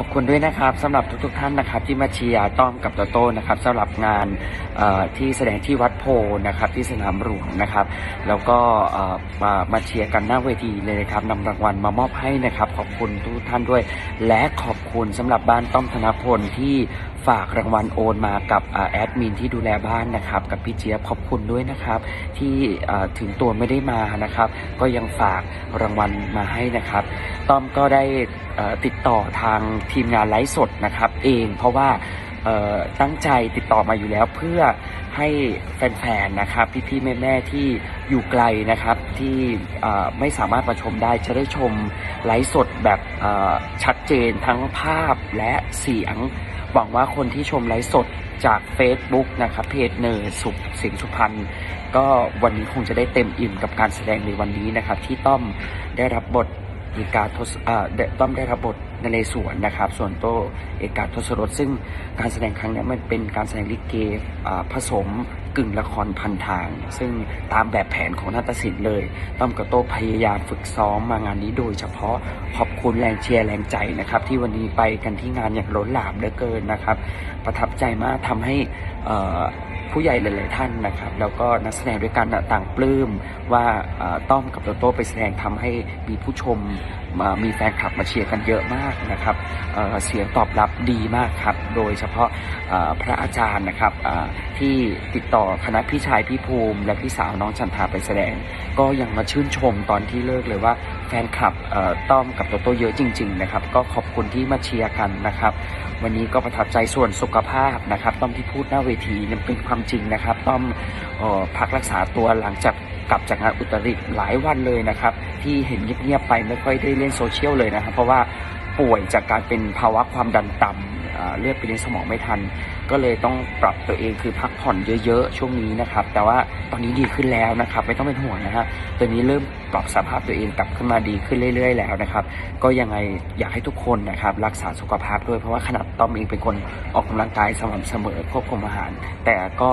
ขอบคุณด้วยนะครับสำหรับทุกๆท่านนะครับ ที่มาเชียร์ต้อมกับโตโต้นะครับสำหรับงานที่แสดงที่วัดโพนะครับที่สนามหลวงนะครับ แล้วก็มามาเชียร์กันหน้าเวทีเลยนะครับนำรางวัลมามอบให้นะครับ ขอบคุณทุกท่านด้วย และขอบคุณสำหรับบ้านต้อมธนพลที่ ฝากรางวัลโอนมากับแอดมินที่ดูแลบ้านนะครับ กับพี่เจี๊ยบขอบคุณด้วยนะครับ ที่ถึงตัวไม่ได้มานะครับ ก็ยังฝากรางวัลมาให้นะครับ ต้อมก็ได้ติดต่อทางทีมงานไลฟ์สดนะครับ เองเพราะว่า ตั้งใจติดต่อมาอยู่แล้วเพื่อให้แฟนๆนะครับ พี่ๆแม่ๆที่อยู่ไกลนะครับที่ไม่สามารถมาชมได้จะได้ชมไลฟ์สดแบบชัดเจนทั้งภาพและเสียง หวังว่าคนที่ชมไลฟ์สดจาก Facebook นะครับเพจเนอร์สุขสิงห์สุพรรณก็วันนี้คงจะได้เต็มอิ่มกับการแสดงในวันนี้นะครับ ที่ต้อมได้รับบท เอกาทศอ่าได้ต้อมได้รับบทนเรศวรนะครับ ส่วนโตเอกาทศรสซึ่งการแสดงครั้งนี้มันเป็นการแสดงลิเกอ่าผสม กึ่งละครพันทาง ซึ่งตามแบบแผนของนาฏศิลป์เลยต้อมกับโตพยายามฝึกซ้อมมางานนี้โดยเฉพาะขอบคุณแรงเชียร์แรงใจนะครับ ที่วันนี้ไปกันที่งานอย่างล้นหลามเหลือเกินนะครับ ประทับใจมากทำให้ผู้ใหญ่หลายๆท่านนะครับ แล้วก็นักแสดงด้วยกันต่างปลื้มว่าต้อมกับโตโต้ไปแสดงทำให้มีผู้ชมมามีแฟนคลับมาเชียร์กันเยอะมากนะครับเเสียงตอบรับดีมากครับ โดยเฉพาะพระอาจารย์นะครับที่ติดต่อคณะพี่ชายพี่ภูมิ และพี่สาวน้องจันทาไปแสดง ก็ยังมาชื่นชมตอนที่เลิกเลยว่าแฟนคลับต้อมกับโตโต้เยอะจริง ๆ นะครับ ก็ขอบคุณที่มาเชียร์กันนะครับ วันนี้ก็ประทับใจส่วนสุขภาพนะครับ ต้อมที่พูดหน้าเวทีนั้นเป็นความจริงนะครับ ต้อมออพักรักษาตัวหลังจากกลับจากงานอุตริตหลายวันเลยนะครับ ที่เห็นเงียบๆไปไม่ค่อยได้เล่นโซเชียลเลยนะครับ เพราะว่าป่วยจากการเป็นภาวะความดันต่ำเลือดไปในสมองไม่ทัน ก็เลยต้องปรับตัวเองคือพักผ่อนเยอะๆช่วงนี้นะครับ แต่ว่าตอนนี้ดีขึ้นแล้วนะครับ ไม่ต้องเป็นห่วงนะฮะตอนนี้เริ่มปรับสภาพตัวเองกลับขึ้นมาดีขึ้นเรื่อย ๆ แล้วนะครับ ก็ยังไงอยากให้ทุกคนนะครับ รักษาสุขภาพด้วยเพราะว่าขนาดต้อมเองเป็นคนออกกำลังกายสม่ำเสมอควบคุมอาหาร แต่ก็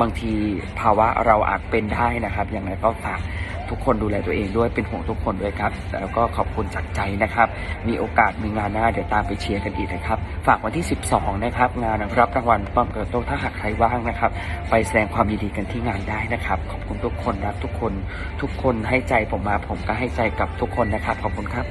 บางทีภาวะเราอาจเป็นได้นะครับ อย่างไรก็ฝาก ทุกคนดูแลตัวเองด้วยเป็นห่วงทุกคนด้วยครับ แล้วก็ขอบคุณจากใจนะครับ มีโอกาสมีงานหน้าเดี๋ยวตามไปเชียร์กันอีกนะครับ ฝากวันที่ 12 นะครับ งานรับรางวัลป้อมเกิดโตถ้าหากใครว่างนะครับ ไปแสดงความยินดีกันที่งานได้นะครับ ขอบคุณทุกคนรักทุกคน ทุกคนให้ใจผมมาผมก็ให้ใจกับทุกคนนะครับ ขอบคุณครับ